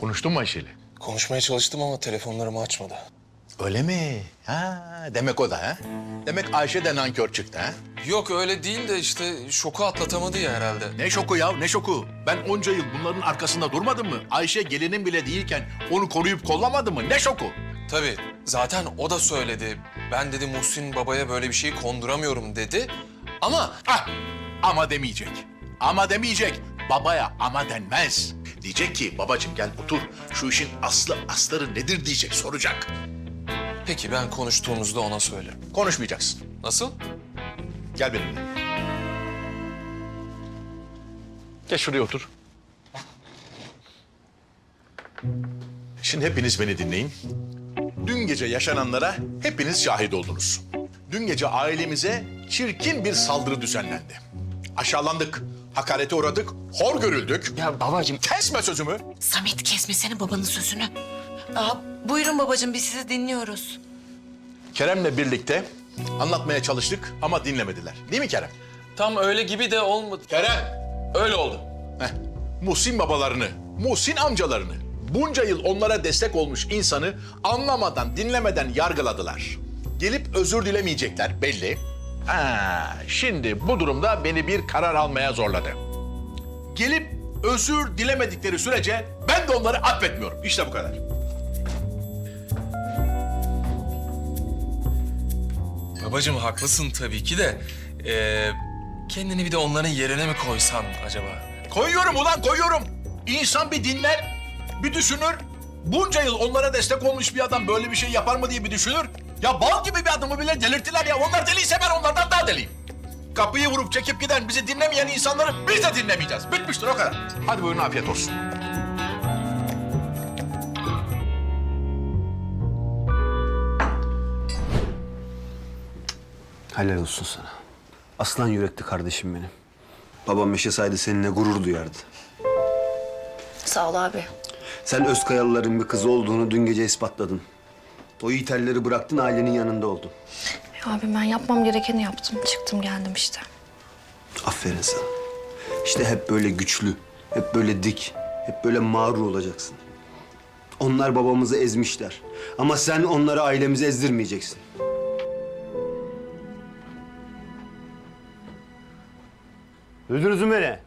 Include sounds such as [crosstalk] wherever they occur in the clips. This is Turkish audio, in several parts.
Konuştun mu Ayşe'yle? Konuşmaya çalıştım ama telefonlarımı açmadı. Öyle mi? Ha, demek o da ha? Demek Ayşe de nankör çıktı ha? Yok öyle değil de işte şoku atlatamadı ya herhalde. Ne şoku ya, ne şoku? Ben onca yıl bunların arkasında durmadım mı? Ayşe gelinin bile değilken onu koruyup kollamadı mı? Ne şoku? Tabii zaten o da söyledi. Ben dedi Muhsin babaya böyle bir şeyi konduramıyorum dedi. Ama Ah, ama demeyecek. Ama demeyecek. Babaya ama denmez. Diyecek ki babacığım gel otur. Şu işin aslı astarı nedir diyecek, soracak. peki ben konuştuğumuzda ona söylerim. Konuşmayacaksın. Nasıl? Gel benimle. Gel şuraya otur. Şimdi hepiniz beni dinleyin. Dün gece yaşananlara hepiniz şahit oldunuz. Dün gece ailemize çirkin bir saldırı düzenlendi. Aşağılandık, hakarete uğradık, hor görüldük. Ya babacığım Kesme sözümü. Samet kesmesene babanın sözünü. Aa, buyurun babacığım biz sizi dinliyoruz. Kerem'le birlikte anlatmaya çalıştık ama dinlemediler. Değil mi Kerem? Tam öyle gibi de olmadı. Kerem! Öyle oldu. Heh, Muhsin babalarını, Muhsin amcalarını, bunca yıl onlara destek olmuş insanı anlamadan, dinlemeden yargıladılar. Gelip özür dilemeyecekler belli. Ha, şimdi bu durumda beni bir karar almaya zorladı. Gelip özür dilemedikleri sürece ben de onları affetmiyorum. İşte bu kadar. Babacığım haklısın tabii ki de. Ee, kendini bir de onların yerine mi koysan acaba? Koyuyorum ulan koyuyorum. İnsan bir dinler, bir düşünür. Bunca yıl onlara destek olmuş bir adam böyle bir şey yapar mı diye bir düşünür. Ya bal gibi bir adamı bile delirttiler ya. Onlar deliyse ben onlardan daha deliyim. Kapıyı vurup çekip giden, bizi dinlemeyen insanları biz de dinlemeyeceğiz. Bitmiştir o kadar. Hadi buyurun afiyet olsun. Helal olsun sana. Aslan yürekli kardeşim benim. Babam yaşasaydı seninle gurur duyardı. Sağ ol abi. Sen Özkayalıların bir kızı olduğunu dün gece ispatladın. O yiğiterleri bıraktın ailenin yanında oldun. Abi ben yapmam gerekeni yaptım. Çıktım geldim işte. Aferin sana. İşte hep böyle güçlü, hep böyle dik, hep böyle mağrur olacaksın. Onlar babamızı ezmişler. Ama sen onları ailemizi ezdirmeyeceksin. Duydunuz mu beni?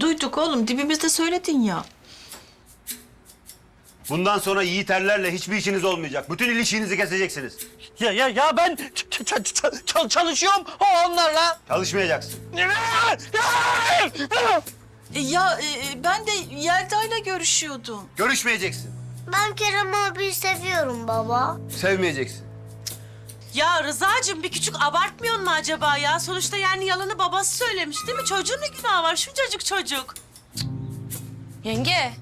Duyduk oğlum dibimizde söyledin ya. Bundan sonra yiğiterlerle hiçbir işiniz olmayacak. Bütün ilişkinizi keseceksiniz. ya ya ya ben ç- ç- ç- ç- çalışıyorum onlarla. Çalışmayacaksın. E, ya e, ben de Yelda'yla görüşüyordum. Görüşmeyeceksin. Ben Kerem abiyi seviyorum baba. Sevmeyeceksin. Ya Rıza'cığım bir küçük abartmıyor mu acaba ya? Sonuçta yani yalanı babası söylemiş değil mi? Çocuğun ne günahı var? Şuncacık çocuk. Yenge,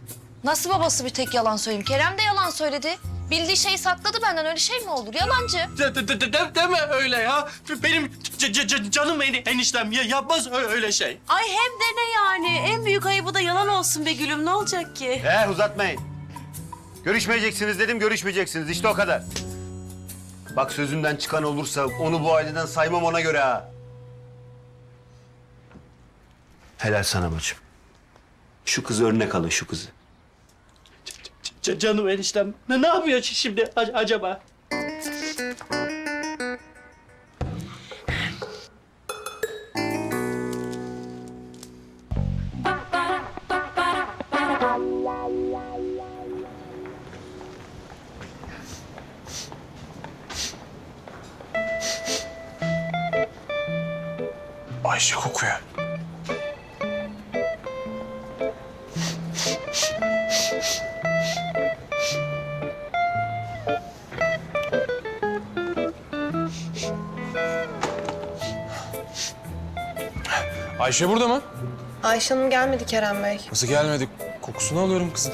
nasıl babası bir tek yalan söyleyeyim? Kerem de yalan söyledi. Bildiği şeyi sakladı benden. Öyle şey mi olur? Yalancı. De, de, de- de- deme öyle ya. Benim c- c- c- canım eni, eniştem ya, yapmaz öyle şey. Ay hem de ne yani? En büyük ayıbı da yalan olsun be gülüm. Ne olacak ki? He uzatmayın. Görüşmeyeceksiniz dedim, görüşmeyeceksiniz. İşte o kadar. Bak sözümden çıkan olursa onu bu aileden saymam ona göre ha. Helal sana bacım. Şu kızı örnek alın, şu kızı. C- canım eniştem ne, ne yapıyor şimdi acaba? Ayşe burada mı? Ayşe Hanım gelmedi Kerem Bey. Nasıl gelmedi? Kokusunu alıyorum kızın.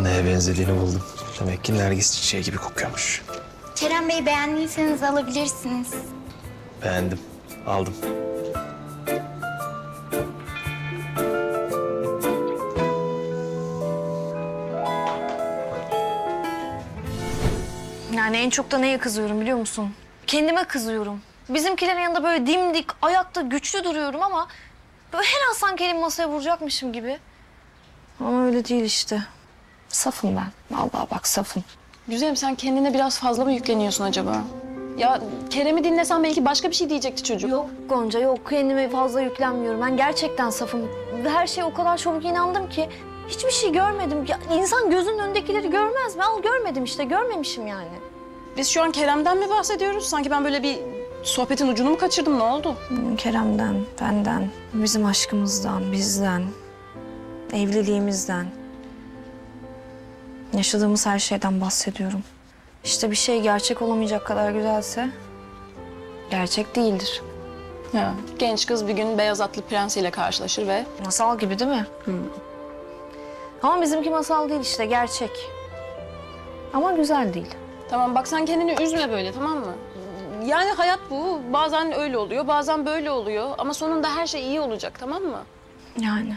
Neye benzediğini buldum. Demek ki nergis çiçeği gibi kokuyormuş. Kerem Bey beğendiyseniz alabilirsiniz. Beğendim. Aldım. En çok da neye kızıyorum biliyor musun? kendime kızıyorum. Bizimkilerin yanında böyle dimdik, ayakta güçlü duruyorum ama... ...böyle her an sanki elimi masaya vuracakmışım gibi. Ama öyle değil işte. Safım ben. Vallahi bak safım. Güzelim sen kendine biraz fazla mı yükleniyorsun acaba? Ya Kerem'i dinlesen belki başka bir şey diyecekti çocuk. Yok Gonca yok kendime fazla yüklenmiyorum. Ben gerçekten safım. Her şeye o kadar çabuk inandım ki hiçbir şey görmedim. Ya insan gözünün önündekileri görmez mi? Al görmedim işte görmemişim yani. Biz şu an Kerem'den mi bahsediyoruz? Sanki ben böyle bir sohbetin ucunu mu kaçırdım? Ne oldu? Kerem'den, benden, bizim aşkımızdan, bizden, evliliğimizden. Yaşadığımız her şeyden bahsediyorum. İşte bir şey gerçek olamayacak kadar güzelse gerçek değildir. Ya, genç kız bir gün beyaz atlı prensiyle karşılaşır ve... Masal gibi değil mi? Ama bizimki masal değil işte gerçek. Ama güzel değil. Tamam bak sen kendini üzme böyle tamam mı? Yani hayat bu. Bazen öyle oluyor, bazen böyle oluyor. Ama sonunda her şey iyi olacak tamam mı? Yani.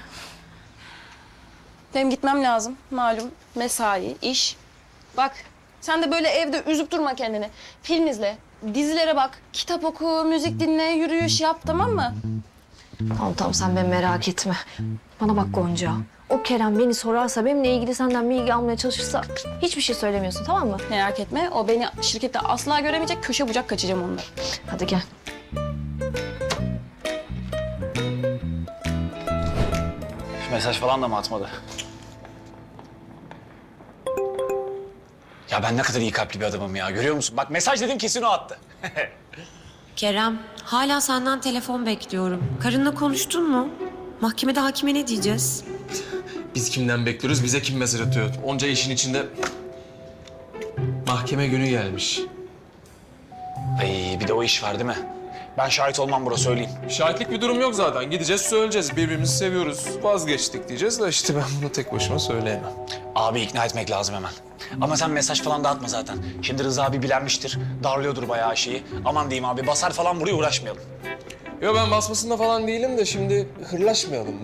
Benim gitmem lazım. Malum mesai, iş. Bak sen de böyle evde üzüp durma kendini. Film izle, dizilere bak, kitap oku, müzik dinle, yürüyüş yap tamam mı? Tamam tamam sen beni merak etme. Bana bak Gonca. O Kerem beni sorarsa, benimle ilgili senden bilgi almaya çalışırsa hiçbir şey söylemiyorsun tamam mı? Merak etme o beni şirkette asla göremeyecek köşe bucak kaçacağım onunla. Hadi gel. Mesaj falan da mı atmadı? Ya ben ne kadar iyi kalpli bir adamım ya. Görüyor musun? Bak mesaj dedim kesin o attı. [laughs] Kerem, hala senden telefon bekliyorum. Karınla konuştun mu? Mahkemede hakime ne diyeceğiz? Biz kimden bekliyoruz, bize kim mesaj atıyor? Onca işin içinde mahkeme günü gelmiş. Ay bir de o iş var değil mi? Ben şahit olmam bro söyleyeyim. Şahitlik bir durum yok zaten. Gideceğiz söyleyeceğiz. Birbirimizi seviyoruz. Vazgeçtik diyeceğiz de işte ben bunu tek başıma söyleyemem. Abi ikna etmek lazım hemen. Ama sen mesaj falan da atma zaten. Şimdi Rıza abi bilenmiştir. Darlıyordur bayağı şeyi. Aman diyeyim abi basar falan buraya uğraşmayalım. Yo ben basmasında falan değilim de şimdi hırlaşmayalım.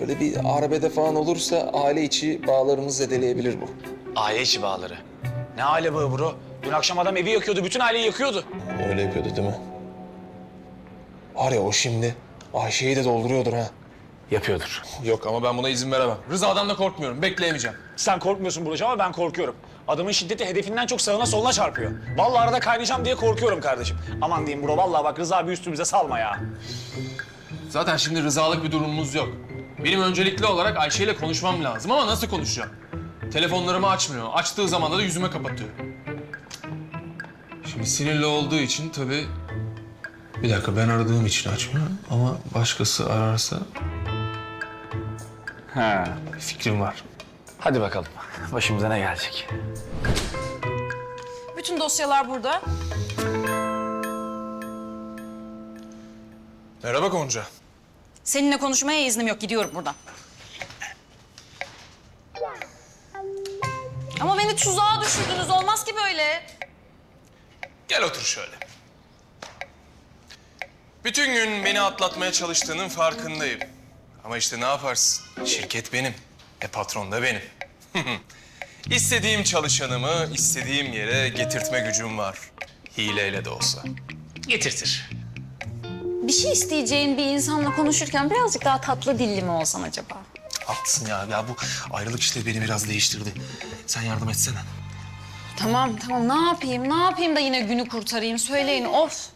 Böyle bir arbede falan olursa aile içi bağlarımız zedeleyebilir bu. Aile içi bağları. Ne aile bağı bro? Dün akşam adam evi yakıyordu. Bütün aileyi yakıyordu. Öyle yapıyordu değil mi? Var ya o şimdi Ayşe'yi de dolduruyordur ha. Yapıyordur. Yok ama ben buna izin veremem. Rıza'dan da korkmuyorum. Bekleyemeyeceğim. Sen korkmuyorsun Burcu ama ben korkuyorum. Adamın şiddeti hedefinden çok sağına soluna çarpıyor. Vallahi arada kaynayacağım diye korkuyorum kardeşim. Aman diyeyim bro vallahi bak Rıza bir üstümüze salma ya. Zaten şimdi rızalık bir durumumuz yok. Benim öncelikli olarak Ayşe ile konuşmam lazım ama nasıl konuşacağım? Telefonlarımı açmıyor. Açtığı zaman da yüzüme kapatıyor. Şimdi sinirli olduğu için tabii... Bir dakika ben aradığım için açmıyor ama başkası ararsa... Ha. Bir fikrim var. Hadi bakalım. [laughs] Başımıza ne gelecek? Bütün dosyalar burada. Merhaba Gonca. Seninle konuşmaya iznim yok. Gidiyorum buradan. Ama beni tuzağa düşürdünüz. Olmaz ki böyle. Gel otur şöyle. Bütün gün beni atlatmaya çalıştığının farkındayım. Ama işte ne yaparsın? Şirket benim. E patron da benim. [laughs] istediğim çalışanımı istediğim yere getirtme gücüm var. Hileyle de olsa. Getirtir. Bir şey isteyeceğin bir insanla konuşurken birazcık daha tatlı dilli mi olsan acaba? Haklısın ya. Ya bu ayrılık işte beni biraz değiştirdi. Sen yardım etsene. Tamam tamam ne yapayım ne yapayım da yine günü kurtarayım söyleyin of.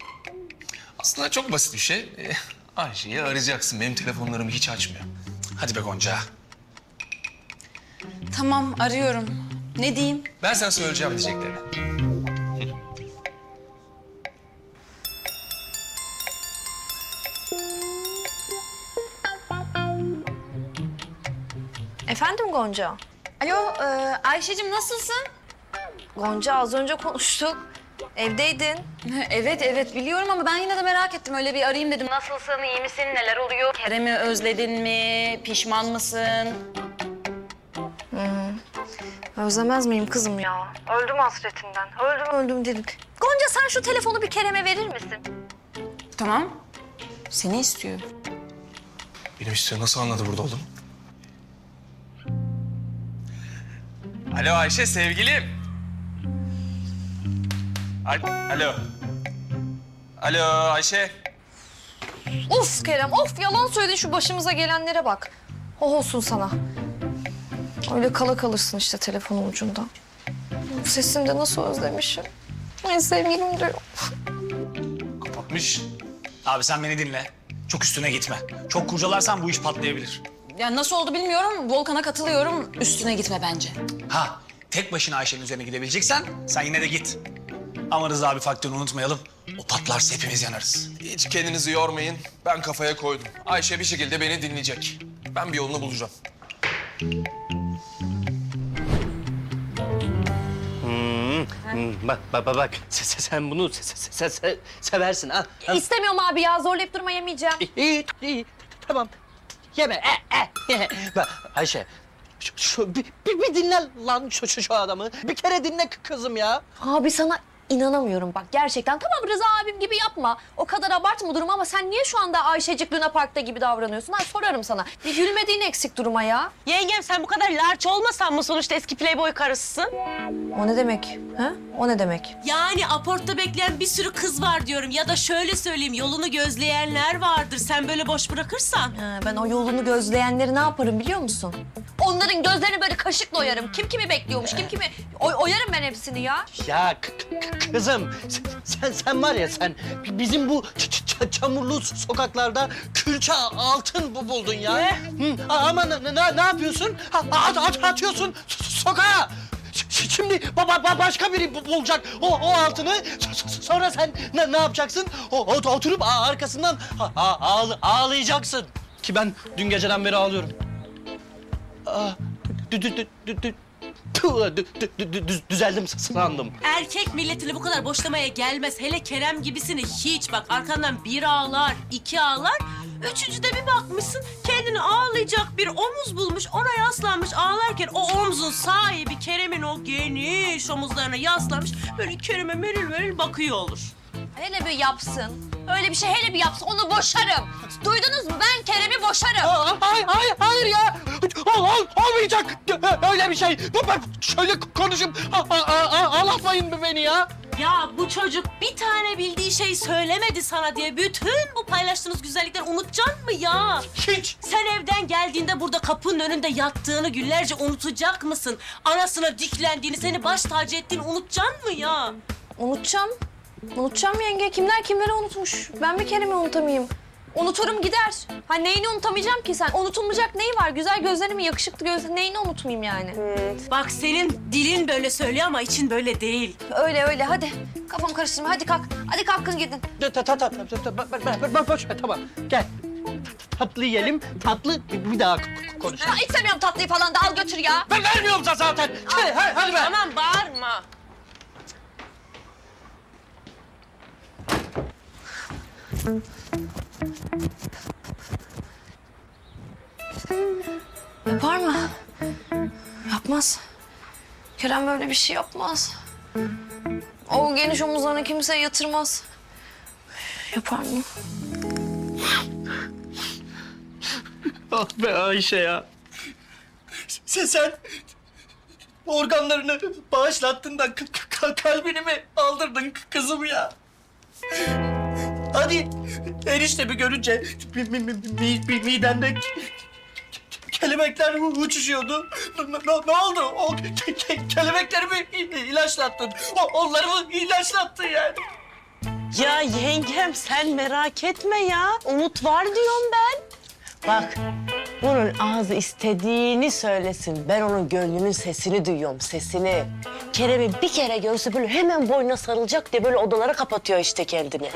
Aslında çok basit bir şey. E, Ayşe'yi arayacaksın. Benim telefonlarımı hiç açmıyor. Hadi be Gonca. Tamam arıyorum. Ne diyeyim? Ben sana söyleyeceğim diyeceklerini. Gonca? Alo e, Ayşe'cim nasılsın? Gonca az önce konuştuk. Evdeydin. [laughs] Evet evet biliyorum ama ben yine de merak ettim. Öyle bir arayayım dedim. Nasılsın, iyi misin, neler oluyor? Kerem'i özledin mi, pişman mısın? Özlemez miyim kızım ya? Öldüm hasretinden. Öldüm öldüm dedim. Gonca sen şu telefonu bir Kerem'e verir misin? Tamam. Seni istiyor. Benim istiyor nasıl anladı burada oğlum? Alo Ayşe sevgilim. Al- Alo. Alo Ayşe. Of Kerem of yalan söyledin şu başımıza gelenlere bak. Oh olsun sana. Öyle kala kalırsın işte telefonun ucunda. Sesini de nasıl özlemişim. Ay sevgilim diyor. Kapatmış. Abi sen beni dinle. Çok üstüne gitme. Çok kurcalarsan bu iş patlayabilir. Yani nasıl oldu bilmiyorum. Volkan'a katılıyorum. Üstüne gitme bence. Ha, tek başına Ayşe'nin üzerine gidebileceksen sen yine de git. Ama Rıza abi faktörünü unutmayalım. O patlarsa hepimiz yanarız. Hiç kendinizi yormayın. Ben kafaya koydum. Ayşe bir şekilde beni dinleyecek. Ben bir yolunu bulacağım. Hmm, bak bak bak bak. Sen, sen- sen bunu se- se- se- se- seversin ha. ha. İstemiyorum abi ya zorlayıp durma yemeyeceğim. İyi, iyi. Tamam. Yeme. E, e. Bak Ayşe. Şu, bir, bir, bir dinle lan şu, şu, şu adamı. Bir kere dinle kızım ya. Abi sana inanamıyorum bak gerçekten. Tamam Rıza abim gibi yapma. O kadar abartma durumu ama sen niye şu anda Ayşecik Luna Park'ta gibi davranıyorsun? Ha sorarım sana. Bir gülmediğin eksik duruma ya. Yengem sen bu kadar larç olmasan mı sonuçta eski playboy karısısın? O ne demek? Ha? O ne demek? Yani aportta bekleyen bir sürü kız var diyorum. Ya da şöyle söyleyeyim yolunu gözleyenler vardır. Sen böyle boş bırakırsan. Ha, ben o yolunu gözleyenleri ne yaparım biliyor musun? Onların gözlerini böyle kaşıkla oyarım. Kim kimi bekliyormuş, kim kimi... Oy- oyarım ben hepsini ya. Ya kızım sen, sen sen var ya sen bizim bu çamurlu sokaklarda külçe altın bu buldun ya. Ne? Hı, ama ne, ne, ne yapıyorsun? At, at, atıyorsun so- sokağa. Şimdi baba ba- başka biri bu- bulacak o, o altını. S- s- Sonra sen ne, ne yapacaksın? O, o- oturup a- arkasından a- a- ağlı- ağlayacaksın. Ki ben dün geceden beri ağlıyorum. Aa, dü, dü, dü, dü, dü, tüh, dü- dü- dü- dü- düz- düzeldim sandım. Erkek milletini bu kadar boşlamaya gelmez. Hele Kerem gibisini hiç bak arkandan bir ağlar, iki ağlar. Üçüncüde bir bakmışsın kendini ağlayacak bir omuz bulmuş. Ona yaslanmış ağlarken o omzun sahibi Kerem'in o geniş omuzlarına yaslanmış. Böyle Kerem'e meril meril bakıyor olur. Hele bir yapsın. Öyle bir şey hele bir yapsın. Onu boşarım. Duydunuz mu? Ben Kerem'i boşarım. Aa, Hayır, hayır, hayır ya. Ol, ol, olmayacak. Öyle bir şey. Ben şöyle konuşup ağlatmayın beni ya. Ya bu çocuk bir tane bildiği şey söylemedi sana diye bütün bu paylaştığınız güzellikleri unutacaksın mı ya? Hiç. Sen evden geldiğinde burada kapının önünde yattığını günlerce unutacak mısın? Anasına diklendiğini, seni baş tacı ettiğini unutacaksın mı ya? Unutacağım. Unutacağım yenge. Kimler kimleri unutmuş. Ben bir Kerem'i unutamayayım. Unuturum gider. Ha neyini unutamayacağım ki sen? Unutulmayacak neyi var? Güzel gözlerimi, yakışıklı gözlerimi neyini unutmayayım yani? Bak senin dilin böyle söylüyor ama için böyle değil. Öyle öyle hadi. Kafam karıştırma hadi kalk. Hadi kalkın gidin. Ta ta ta ta ta ta bak bak bak bak boş ver tamam. Gel. Tatlı yiyelim. Tatlı bir daha k- k- konuşalım. Ha, istemiyorum tatlıyı falan da al götür ya. Ben vermiyorum da zaten. Hadi, hadi, hadi be. Tamam bağırma. Yapar mı? Yapmaz. Kerem böyle bir şey yapmaz. O geniş omuzlarını kimseye yatırmaz. Yapar mı? Ah be Ayşe ya. Sen, sen organlarını bağışlattın da kalbini mi aldırdın kızım ya? Hadi eniştemi görünce mi, mi, mi, mi, mi- midemde kelebekler uçuşuyordu. Ne, oldu? O ke- ke- kelebekleri mi i- ilaçlattın? O, onları mı ilaçlattın yani? Ya yengem sen merak etme ya. Umut var diyorum ben. Bak bunun ağzı istediğini söylesin. Ben onun gönlünün sesini duyuyorum, sesini. Kerem'i bir kere görse böyle hemen boynuna sarılacak diye böyle odalara kapatıyor işte kendini.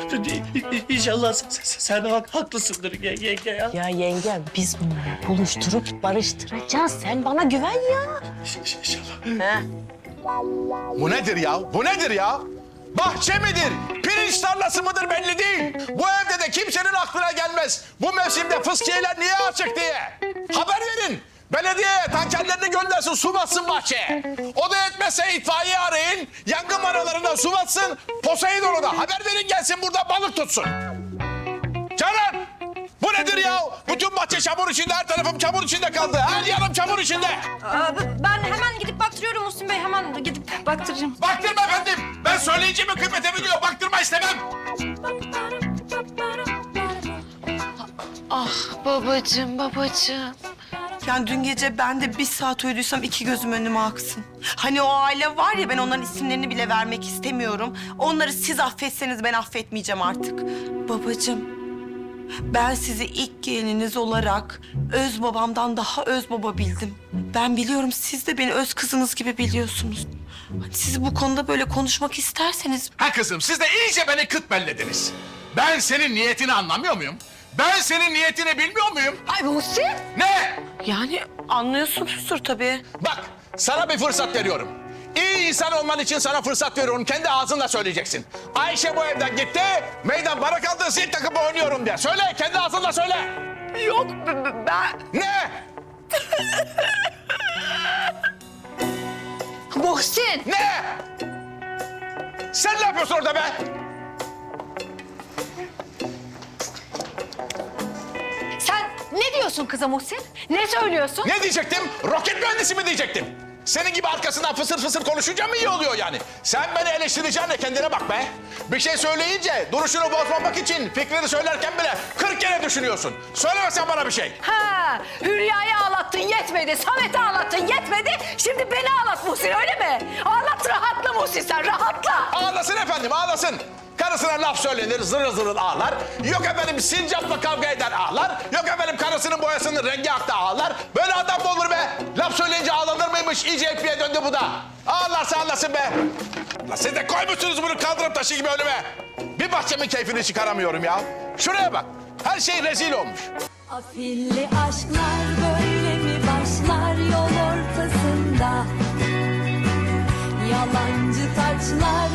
İnşallah sen, sen- hak- haklısındır ye- yenge ya. Ya yengem biz bunları buluşturup barıştıracağız. Sen bana güven ya. İnşallah. He. Bu nedir ya? Bu nedir ya? Bahçe midir? Pirinç tarlası mıdır belli değil. Bu evde de kimsenin aklına gelmez. Bu mevsimde fıskiyeler niye açık diye. Haber verin. Belediyeye tankerlerini göndersin su bassın bahçeye. O da etmezse itfaiye arayın. Yangın maralarına su bassın. Poseidon'u da haber verin gelsin burada balık tutsun nedir ya? Bütün bahçe çamur içinde, her tarafım çamur içinde kaldı. Her yanım çamur içinde. Ben hemen gidip baktırıyorum Muhsin Bey. Hemen gidip baktıracağım. Baktırma efendim. Ben söyleyeceğimin kıymeti biliyor. Baktırma istemem. Ah babacığım, babacığım. Yani dün gece ben de bir saat uyuduysam iki gözüm önüme aksın. Hani o aile var ya ben onların isimlerini bile vermek istemiyorum. Onları siz affetseniz ben affetmeyeceğim artık. Babacığım ben sizi ilk gelininiz olarak öz babamdan daha öz baba bildim. Ben biliyorum siz de beni öz kızınız gibi biliyorsunuz. Hani sizi bu konuda böyle konuşmak isterseniz Ha kızım siz de iyice beni kıt bellediniz. Ben senin niyetini anlamıyor muyum? Ben senin niyetini bilmiyor muyum? Ay Muhsin. Ne? Yani anlıyorsunuzdur tabii. Bak sana bir fırsat veriyorum. İyi insan olman için sana fırsat veriyorum. Kendi ağzınla söyleyeceksin. Ayşe bu evden gitti. Meydan bana kaldı zil takıp oynuyorum diye. Söyle kendi ağzınla söyle. Yok ben... Ne? [laughs] Muhsin! Ne? Sen ne yapıyorsun orada be? Sen ne diyorsun kıza Muhsin? Ne söylüyorsun? Ne diyecektim? Roket mühendisi mi diyecektim? Senin gibi arkasından fısır fısır konuşunca mı iyi oluyor yani? Sen beni eleştireceksin de kendine bak be. Bir şey söyleyince duruşunu bozmamak için fikrini söylerken bile 40 kere düşünüyorsun. Söyleme sen bana bir şey. Ha, Hülya'yı ağlattın yetmedi, Samet'i ağlattın yetmedi. Şimdi beni ağlat Muhsin öyle mi? Ağlat rahatla Muhsin sen rahatla. Ağlasın efendim ağlasın. Karısına laf söylenir zırıl zırıl ağlar. Yok efendim sincapla kavga eder ağlar. Yok efendim karısının boyasının rengi aktı ağlar. Böyle adam mı olur be? Mıymış? İyice ipliğe döndü bu da. Ağlarsa ağlasın be. Siz de koymuşsunuz bunu kaldırım taşı gibi önüme. Bir bahçemin keyfini çıkaramıyorum ya. Şuraya bak. Her şey rezil olmuş. Afilli aşklar böyle mi başlar yol ortasında? Yalancı taçlar